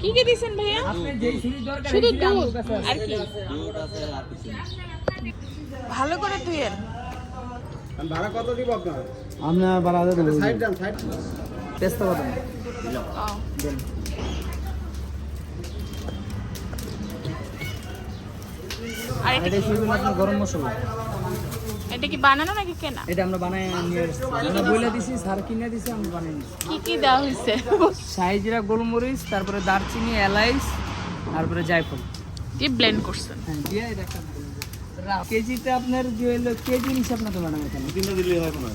কি কি দিছেন ভাইয়া? শুধু দুধ আর কি? ভালো করে ধুয়েন। ভাড়া কত দিব আপনার আপনার বাড়াতে দেবো সাইড ডান সাইড চেষ্টা করবেন ও, আর এটা এটা গরম মশলা। এটা কি বানানো নাকি কেনা? এটা আমরা বানাই নিয়ে এসেছি আমরা বলে দিছি সার কিনে দিছি আমরা কি কি দেওয়া হয়েছে? সাইজিরা গোলমরিচ তারপরে দারচিনি এলাইচ তারপরে জায়ফল। দিয়ে ব্লেন্ড করছেন। হ্যাঁ দিয়ে এটা একটা কেজিতে আপনার যে হলো কেজির হিসাব না তো ম্যাডাম এখানে তিনটা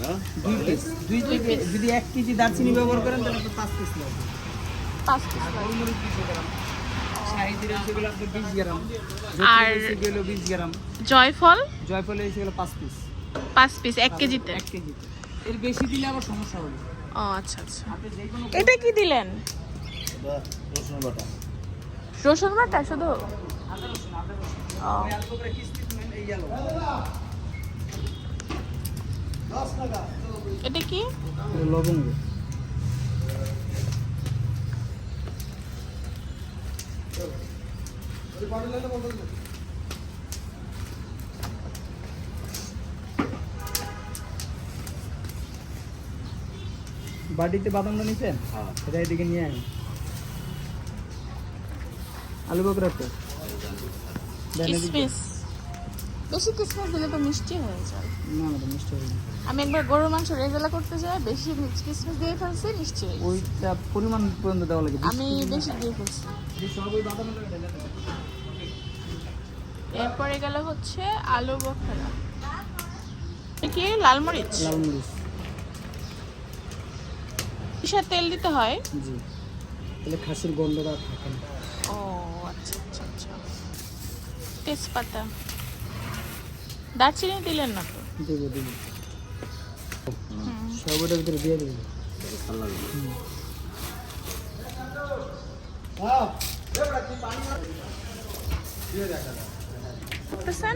না দুই পিস দুই থেকে যদি এক কেজি দারচিনি ব্যবহার করেন তাহলে তো পাঁচ পিস লাগবে। পাঁচ পিস গোলমরিচ দুশো গ্রাম। আপনার বিশ গ্রাম। আর- সেগুলো বিশ গ্রাম। জয়ফল? জয়ফলে সেগুলো পাঁচ পিস পাঁচ পিস এক কেজিতে? এক কেজি এর বেশি দিলে আবার সমস্যা হবে। ও আচ্ছা আচ্ছা। এটা কি দিলেন? রসুন বাটা। রসুন বাটা শুধু? আদা রসুন আদা রসুন ও ওই অল্প করে কিসমিস নেন, এই yellow। এটা কি লবঙ্গ বাটিতে বাদামটা নিচ্ছেন হ্যাঁ। এটা এদিকে নিয়ে আয় আলু বকরা তো। কিসমিস। বেশি কিসমিস দিলে তো মিষ্টি হয়ে যায়। না না মিষ্টি হবে না। আমি একবার গরুর মাংস রেজালা করতে যাই বেশি কিসমিস দিয়ে ফেলছি মিষ্টি হয়ে ওইটা পরিমাণ পর্যন্ত দেওয়া লাগে আমি বেশি দিয়ে ফেলছি। এরপরে গেল হচ্ছে আলু বখরা কি? লাল মরিচ? লাল মরিচ। কিসের তেল দিতে হয়? জি। তাহলে খাসির গন্ধটা থাকে না। ও আচ্ছা আচ্ছা আচ্ছা। তেজপাতা। দারচিনি দিলেন না তো? দেবো দেবো। হুম। সব ওটার ভিতরে দিয়ে দেবো করতেছেন?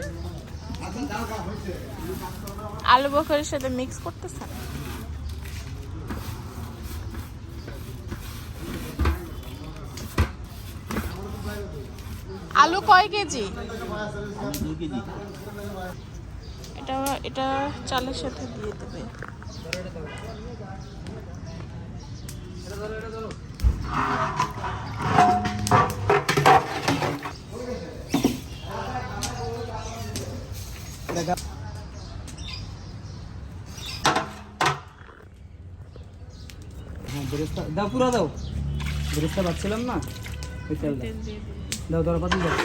আলু বখরের সাথে মিক্স করতেছেন? আলু কয় কেজি? এটা এটা চালের সাথে দিয়ে দেবে। হ্যাঁ দাও পুরা দাও। বেরেস্তা পাচ্ছিলাম না? তেল দিয়ে দাও দর পাতি দাও।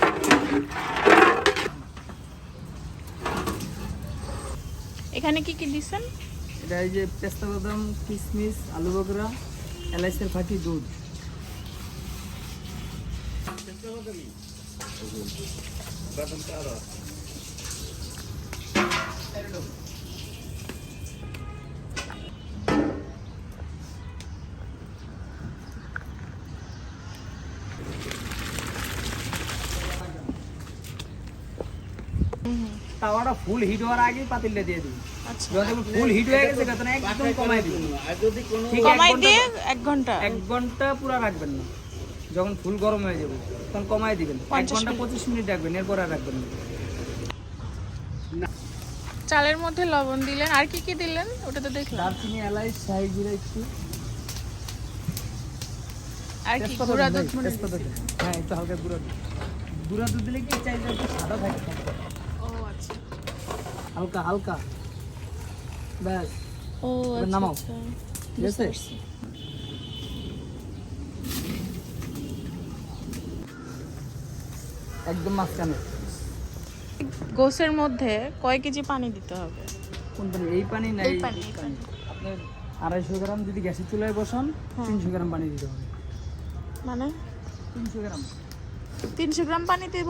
এখানে কি কি দিছেন? এটা এই যে পেস্তা বাদাম কিশমিশ আলু বগরা এলাইচের ফাঁকি দুধ। তাওয়াটা ফুল হিট হওয়ার আগেই পাতিলটা দিয়ে আচ্ছা। যখন ফুল হিট হয়ে গেছে তখন একদম কমাই যদি কোনো ঠিক কমাই দিয়ে এক ঘণ্টা। এক ঘণ্টা পুরো রাখবেন না। যখন ফুল গরম হয়ে যাবে তখন কমাই দিবেন। এক পঞ্চাশ ঘণ্টা মিনিট। পঁচিশ মিনিট রাখবেন এরপর আর রাখবেন না। চালের মধ্যে লবণ দিলেন। আর কি কি দিলেন? ওটা তো দেখলাম। দারচিনি এলাচ জিরা একটু। আর কি? গুঁড়া দুধ মনে হ্যাঁ একটু হালকা গুঁড়া দুধ। গুঁড়া দুধ দিলে কি একটু সাদা থাকে। আচ্ছা হালকা হালকা। ব্যাস। ও আচ্ছা নামাও। আচ্ছা। ঠিক আছে? একদম মাঝখানে। গোসের মধ্যে কয় কেজি পানি দিতে হবে? কোন পানি? এই পানি না এই পানি, এই পানি। আড়াইশো গ্রাম যদি গ্যাসের চুলায় বসান হ্যাঁ। তিনশো গ্রাম পানি দিতে হবে। মানে? তিনশো গ্রাম। তিনশো গ্রাম পানি দেব?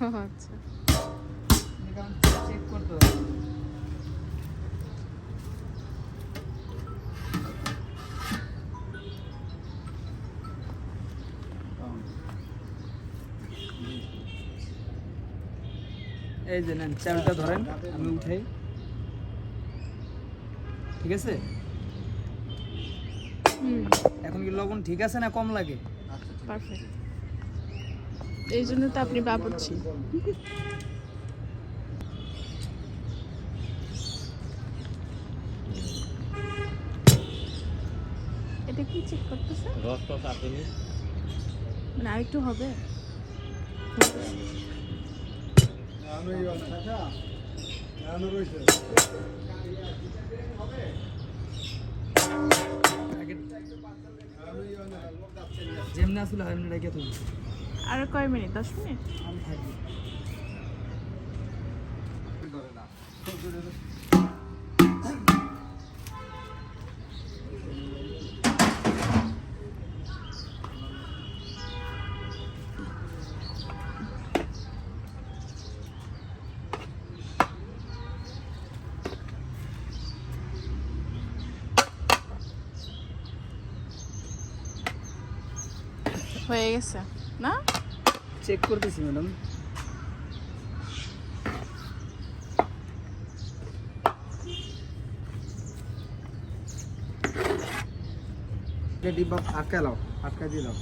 আচ্ছা। চেক করতে হবে এই যে নেন চাবিটা ধরেন আমি উঠাই। ঠিক আছে? হুম। এখন কি লবণ ঠিক আছে না কম লাগে? পারফেক্ট এই জন্য তো আপনি বাবুর্চি এটা কি চেক করতেছে? রস টস আসেনি মানে আরেকটু হবে? যেমনি আসলে এমনি রেখে তুমি আর কয় মিনিট? দশ মিনিট? হয়ে গেছে। না? চেক করতেছি ম্যাডাম ডিব্বা দিয়ে দাও।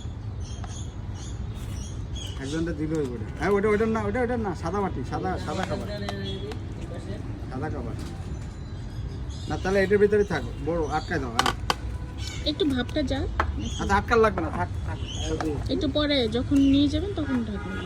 একজনটা দিল ওই হ্যাঁ ওটা ওটার না ওটা ওটার না, সাদা মাটি সাদা সাদা খাবার। সাদা খাবার। না, তাহলে এটার ভিতরে থাক। বড় আটকায় দাও হ্যাঁ একটু ভাবটা যাক আচ্ছা আটকার লাগবে না থাক থাক। একটু পরে যখন নিয়ে যাবেন তখন ঢাকবেন